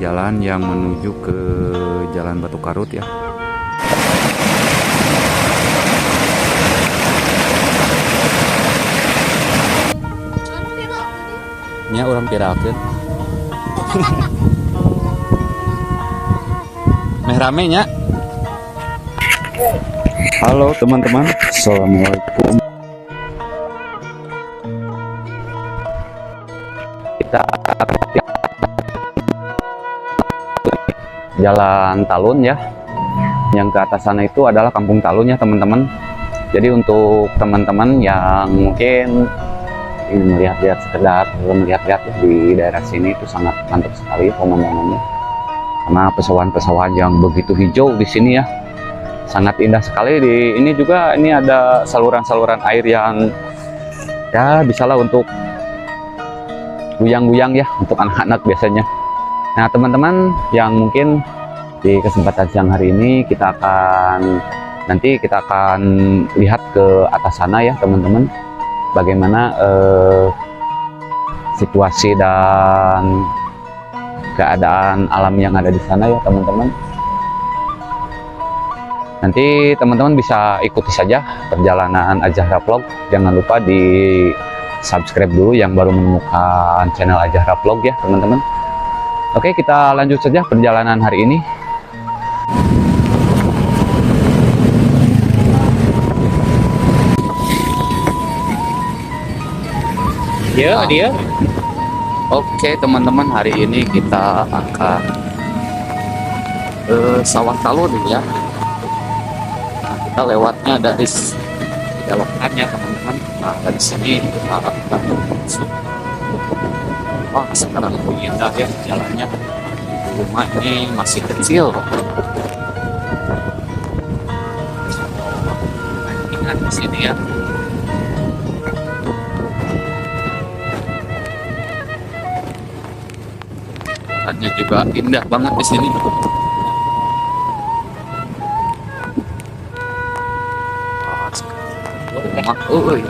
jalan yang menuju ke Jalan Batu Karut ya. Nya orang pirakeun. Meh rame nya. Halo teman-teman, Assalamualaikum. Jalan Talun ya. Yang ke atas sana itu adalah Kampung Talun ya teman-teman. Jadi untuk teman-teman yang mungkin ingin melihat-lihat sekedar melihat-lihat ya, di daerah sini itu sangat mantap sekali pemandangannya. Karena pesawahan-pesawahan yang begitu hijau di sini ya. Sangat indah sekali di ini juga ini ada saluran-saluran air yang ya bisalah untuk guyang-guyang ya untuk anak-anak biasanya. Nah, teman-teman yang mungkin di kesempatan siang hari ini kita akan nanti kita akan lihat ke atas sana ya, teman-teman. Bagaimana eh, situasi dan keadaan alam yang ada di sana ya, teman-teman. Nanti teman-teman bisa ikuti saja perjalanan Ajahra Vlog. Jangan lupa di subscribe dulu yang baru menemukan channel Ajahra Vlog ya, teman-teman. Oke, kita lanjut saja perjalanan hari ini. Dia, dia. Oke, teman-teman, hari ini kita akan ke sawah talun ya. Nah, kita lewatnya dari belokannya, teman-teman. Nah, dari sini kita akan masuk. Wah, sekarang lebih indah ya jalannya. Rumah ini masih kecil. Ingat di sini ya. Tempatnya juga indah banget di sini. Ah, Rumah, uy.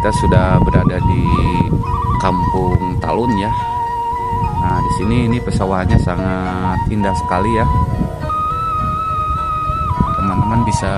Kita sudah berada di Kampung Talun ya. Nah di sini ini pesawahannya sangat indah sekali ya. Teman-teman bisa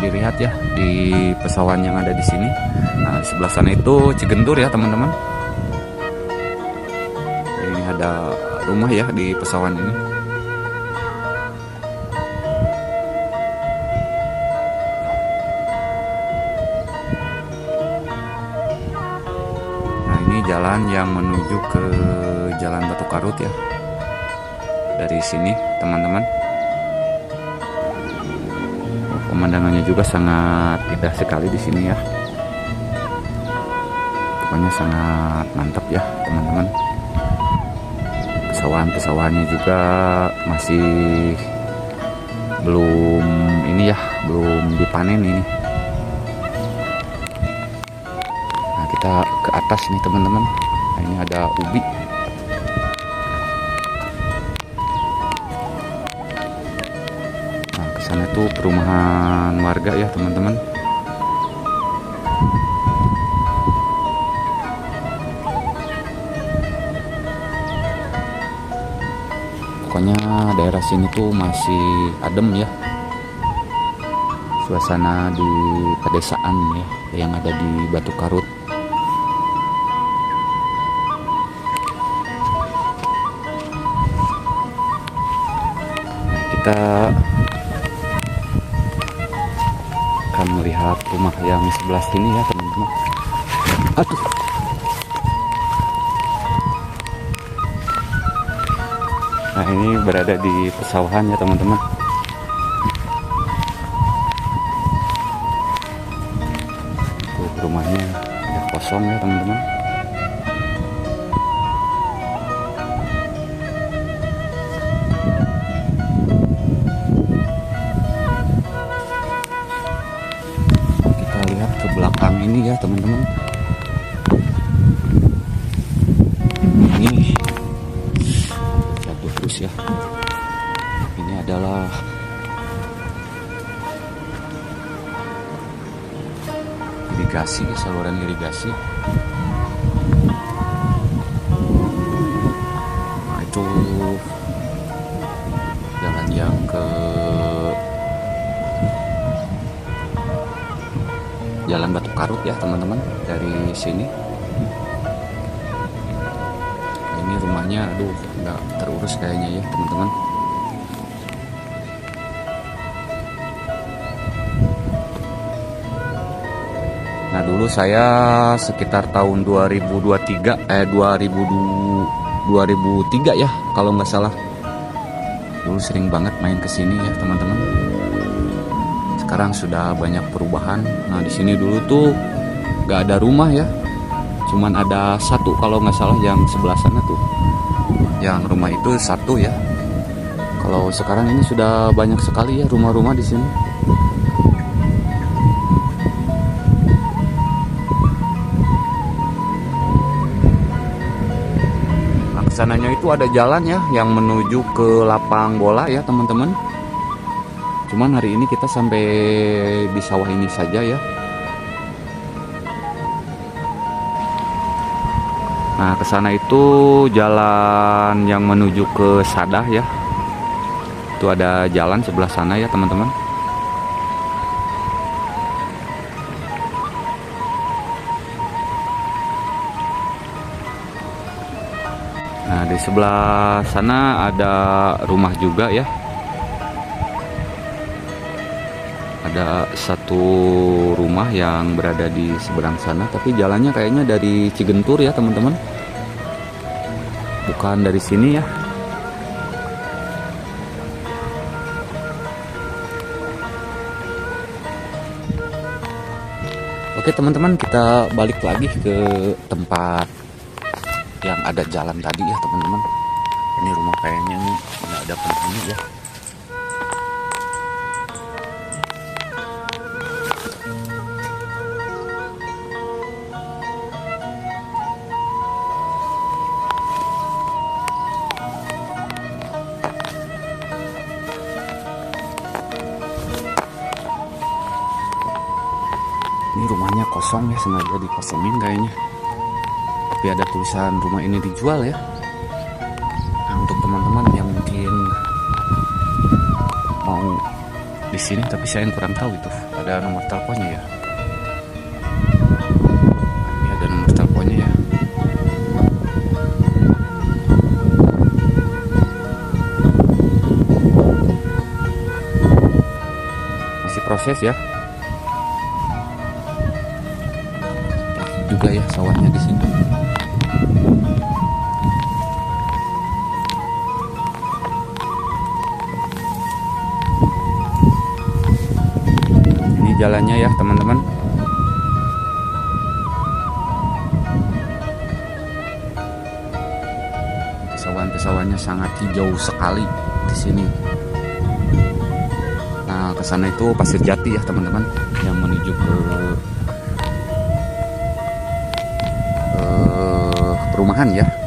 dilihat ya di pesawahan yang ada di sini. Nah sebelah sana itu Cigendur ya teman-teman. Ini ada rumah ya di pesawahan ini. Jalan yang menuju ke Jalan Batu Karut ya. Dari sini teman-teman. Pemandangannya juga sangat indah sekali di sini ya. Pokoknya sangat mantap ya teman-teman. Pesawahan-pesawahannya juga masih belum ini ya, belum dipanen ini. Kita ke atas nih teman-teman. Nah, ini ada ubi. Nah, ke sana tuh perumahan warga ya, teman-teman. Pokoknya daerah sini tuh masih adem ya. Suasana di pedesaan ya yang ada di Batu Karut. Rumah yang sebelah sini ya teman-teman. Aduh. Nah ini berada di pesawahan ya teman-teman. Rumahnya udah kosong ya teman-teman teman-teman. Ini jatuh terus ya. Ini adalah irigasi saluran irigasi Karut ya teman-teman dari sini. Ini rumahnya, aduh nggak terurus kayaknya ya teman-teman. Nah dulu saya sekitar tahun 2023 eh 2000 2003 ya kalau nggak salah. Dulu sering banget main ke sini ya teman-teman sekarang sudah banyak perubahan. Nah di sini dulu tuh nggak ada rumah ya, cuman ada satu kalau nggak salah yang sebelah sana tuh, yang rumah itu satu ya. Kalau sekarang ini sudah banyak sekali ya rumah-rumah di sini. Nah, ke sananya itu ada jalan ya yang menuju ke lapang bola ya teman-teman. Cuman hari ini kita sampai di sawah ini saja ya. Nah, ke sana itu jalan yang menuju ke Sadah ya. Itu ada jalan sebelah sana ya, teman-teman. Nah, di sebelah sana ada rumah juga ya. Ada satu rumah yang berada di seberang sana tapi jalannya kayaknya dari Cigentur ya teman-teman. Bukan dari sini ya. Oke teman-teman kita balik lagi ke tempat yang ada jalan tadi ya teman-teman. Ini rumah kayaknya nih nggak ada penghuni ya kosong ya, sengaja dikosongin kayaknya. Tapi ada tulisan rumah ini dijual ya. Nah, untuk teman-teman yang mungkin mau di sini, tapi saya yang kurang tahu itu ada nomor teleponnya ya. Ini ada nomor teleponnya ya. Masih proses ya. Juga ya sawahnya di sini. Ini jalannya ya teman-teman. Pesawahan-pesawahannya sangat hijau sekali di sini. Nah, ke sana itu pasir jati ya teman-teman yang menuju ke perumahan ya.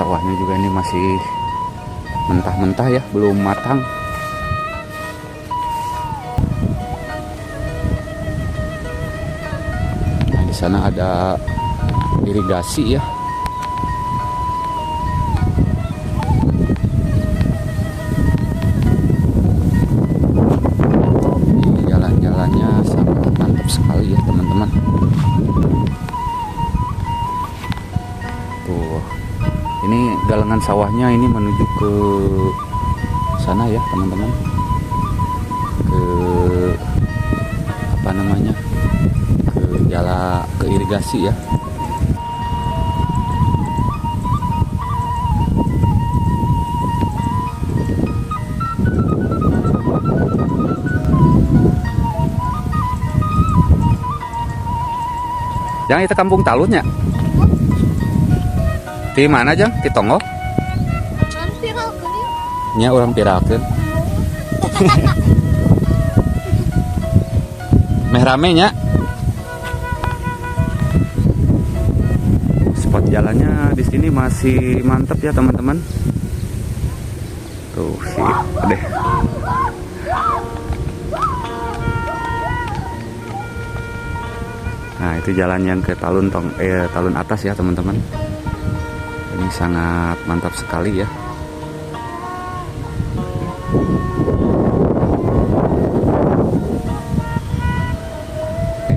sawahnya juga ini masih mentah-mentah ya belum matang. Nah di sana ada irigasi ya. Galangan sawahnya ini menuju ke sana ya teman-teman. Ke apa namanya? Ke jala ke irigasi ya. Yang itu kampung talunnya. Di mana jang? Di Tongo? Nya orang pirakeun. Meh rame nya. Spot jalannya di sini masih mantap ya teman-teman. Tuh sih, deh. Nah itu jalan yang ke talun tong eh talun atas ya teman-teman. Ini sangat mantap sekali ya. Ini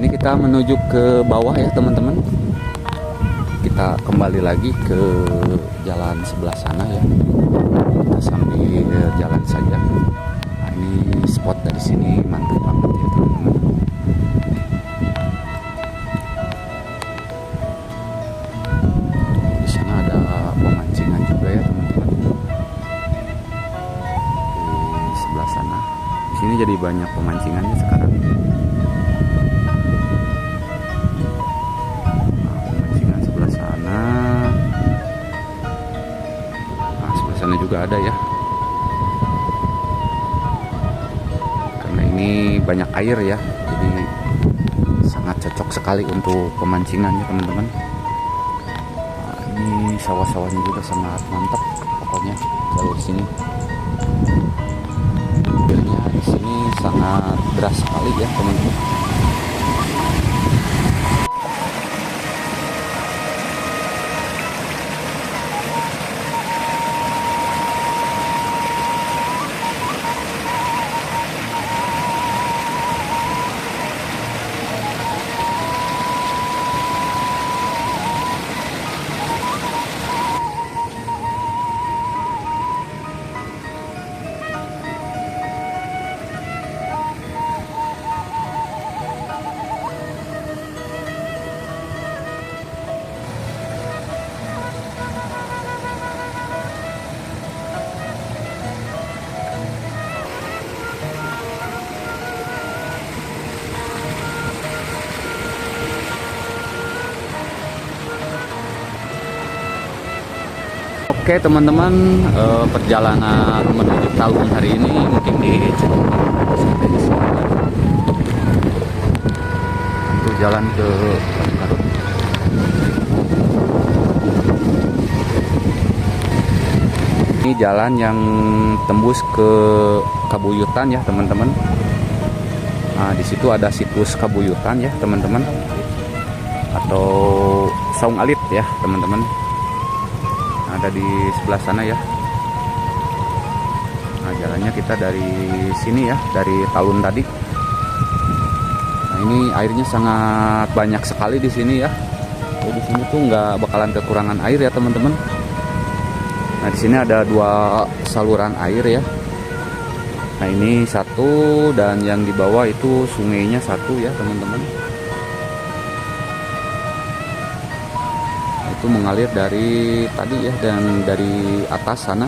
kita menuju ke bawah ya teman-teman. Kita kembali lagi ke jalan sebelah sana ya. Kita sambil jalan saja. Nah, ini spot dari sini mantap banget sini jadi banyak pemancingannya sekarang. Nah, pemancingan sebelah sana. Nah, sebelah sana juga ada ya. Karena ini banyak air ya, jadi sangat cocok sekali untuk pemancingan ya teman-teman. Nah, ini sawah-sawahnya juga sangat mantap pokoknya jalur sini. Sangat deras sekali ya teman-teman. Oke teman-teman, eh, perjalanan menuju Talun hari ini mungkin di. Itu jalan ke. Ini jalan yang tembus ke Kabuyutan ya teman-teman. Nah di situ ada situs Kabuyutan ya teman-teman, atau Saung Alit ya teman-teman ada di sebelah sana ya. Nah, jalannya kita dari sini ya, dari talun tadi. Nah, ini airnya sangat banyak sekali di sini ya. Oh, di sini tuh nggak bakalan kekurangan air ya, teman-teman. Nah, di sini ada dua saluran air ya. Nah, ini satu dan yang di bawah itu sungainya satu ya, teman-teman. Itu mengalir dari tadi ya dan dari atas sana.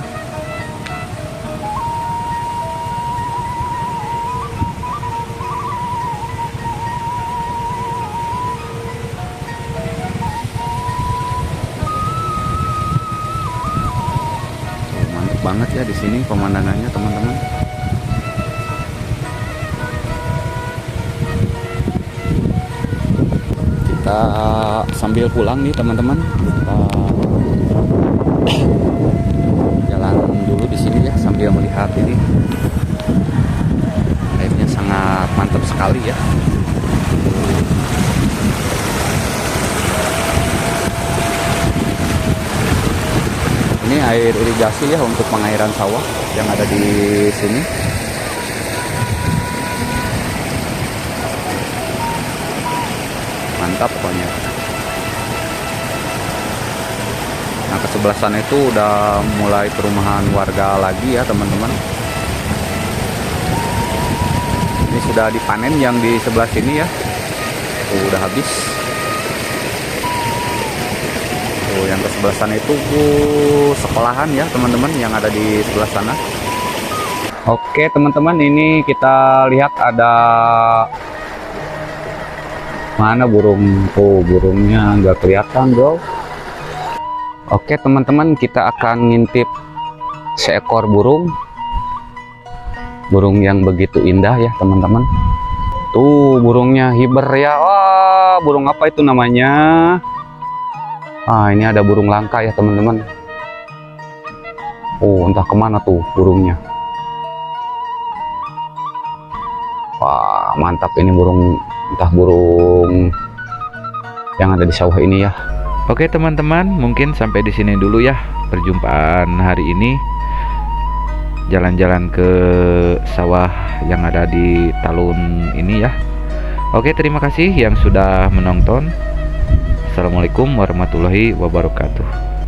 Tuh, mantap banget ya di sini pemandangannya teman-teman sambil pulang nih teman-teman. Kita jalan dulu di sini ya sambil melihat ini. Airnya sangat mantap sekali ya. Ini air irigasi ya untuk pengairan sawah yang ada di sini. Mantap pokoknya. Nah, ke sebelah sana itu udah mulai perumahan warga lagi ya, teman-teman. Ini sudah dipanen yang di sebelah sini ya. Tuh, udah habis. Tuh, yang ke sebelah sana itu uh, sekolahan ya, teman-teman, yang ada di sebelah sana. Oke, teman-teman, ini kita lihat ada mana burung tuh? Burungnya nggak kelihatan bro. Oke teman-teman kita akan ngintip seekor burung. Burung yang begitu indah ya teman-teman. Tuh burungnya hiber ya. Wah burung apa itu namanya? Ah ini ada burung langka ya teman-teman. Oh entah ke mana tuh burungnya. Wah mantap ini burung entah burung yang ada di sawah ini ya Oke teman-teman, mungkin sampai di sini dulu ya perjumpaan hari ini. Jalan-jalan ke sawah yang ada di talun ini ya. Oke, terima kasih yang sudah menonton. Assalamualaikum warahmatullahi wabarakatuh.